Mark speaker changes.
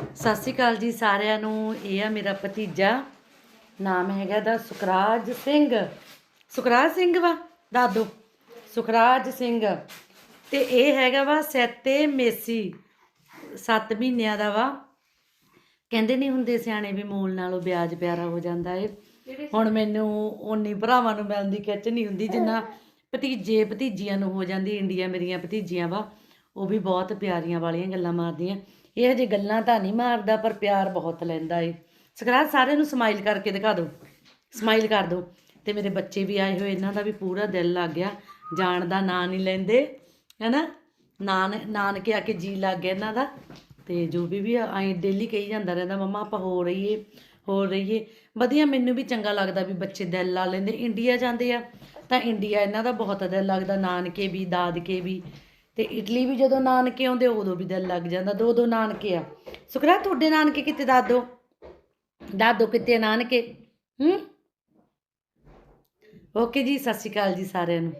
Speaker 1: ਸਤਿ ਸ਼੍ਰੀ ਅਕਾਲ ਜੀ ਸਾਰਿਆਂ ਨੂੰ ਇਹ ਆ ਮੇਰਾ ਭਤੀਜਾ ਨਾਮ ਹੈਗਾ ਦਾ ਸੁਖਰਾਜ ਸਿੰਘ। ਸੁਖਰਾਜ ਸਿੰਘ ਵਾ ਦਾਦੂ ਸੁਖਰਾਜ ਸਿੰਘ। ਤੇ ਇਹ ਹੈਗਾ ਵਾ ਸੈਤੇ ਮੇਸੀ 7 ਮਹੀਨਿਆਂ ਦਾ ਵਾ। ਕਹਿੰਦੇ ਨਹੀਂ ਹੁੰਦੇ ਸਿਆਣੇ ਵੀ ਮੂਲ ਨਾਲੋਂ ਵਿਆਜ ਪਿਆਰਾ ਹੋ ਜਾਂਦਾ ਏ। ਹੁਣ ਮੈਨੂੰ ਉਨੀ ਭਰਾਵਾਂ ਨੂੰ ਮਿਲਣ ਦੀ ਖਿੱਚ ਨਹੀਂ ਹੁੰਦੀ ਜਿੰਨਾ ਭਤੀਜੇ ਭਤੀਜੀਆਂ ਨੂੰ ਹੋ ਜਾਂਦੀ ਇੰਡੀਆ ਮੇਰੀਆਂ ਭਤੀਜੀਆਂ ਵਾ। ਉਹ ਵੀ ਬਹੁਤ ਪਿਆਰੀਆਂ ਵਾਲੀਆਂ ਗੱਲਾਂ ਮਾਰਦੀਆਂ। ਇਹ ਹਜੇ ਗੱਲਾਂ ਤਾਂ ਨਹੀਂ ਮਾਰਦਾ, ਪਰ ਪਿਆਰ ਬਹੁਤ ਲੈਂਦਾ ਏ। ਸਕਰਾਜ ਸਾਰਿਆਂ ਨੂੰ ਸਮਾਈਲ ਕਰਕੇ ਦਿਖਾ ਦਿਓ। ਸਮਾਈਲ ਕਰ ਦਿਓ। ਤੇ ਮੇਰੇ ਬੱਚੇ ਵੀ ਆਏ ਹੋਏ, ਇਹਨਾਂ ਦਾ ਵੀ ਪੂਰਾ ਦਿਲ ਲੱਗ ਗਿਆ। ਜਾਣ ਦਾ ਨਾਂ ਨਹੀਂ ਲੈਂਦੇ, ਹੈਨਾ? ਨਾਨ, ਨਾਨਕੇ ਆ ਕੇ ਜੀ ਲੱਗ ਗਿਆ ਇਹਨਾਂ ਦਾ। ਤੇ ਜੋ ਵੀ ਵੀ ਐਂ ਡੇਲੀ ਕਹੀ ਜਾਂਦਾ ਰਹਿੰਦਾ, ਮੰਮਾ, ਆਪਾਂ ਹੋ ਰਹੀਏ ਹੋ ਰਹੀਏ। ਵਧੀਆ, ਮੈਨੂੰ ਵੀ ਚੰਗਾ ਲੱਗਦਾ ਵੀ ਬੱਚੇ ਦਿਲ ਲਾ ਲੈਂਦੇ। ਇੰਡੀਆ ਜਾਂਦੇ ਆ, ਤਾਂ ਇੰਡੀਆ ਇਹਨਾਂ ਦਾ ਬਹੁਤ ਦਿਲ ਲੱਗਦਾ। ਨਾਨਕੇ ਵੀ, ਦਾਦਕੇ ਵੀ। ਤੇ ਇਟਲੀ ਵੀ ਜਦੋਂ ਨਾਨਕੇ ਆਉਂਦੇ, ਉਦੋਂ ਵੀ ਦਿਲ ਲੱਗ ਜਾਂਦਾ, ਦੋ ਦੋ ਨਾਨਕੇ ਆ। ਸੁਖਰਾ ਤੁਹਾਡੇ ਨਾਨਕੇ ਕਿਤੇ ਦਾਦੋ? ਦਾਦੋ ਕਿਤੇ ਨਾਨਕੇ? ਹੂੰ? ਓਕੇ ਜੀ, ਸਤਿ ਸ਼੍ਰੀ ਅਕਾਲ ਜੀ ਸਾਰਿਆਂ ਨੂੰ।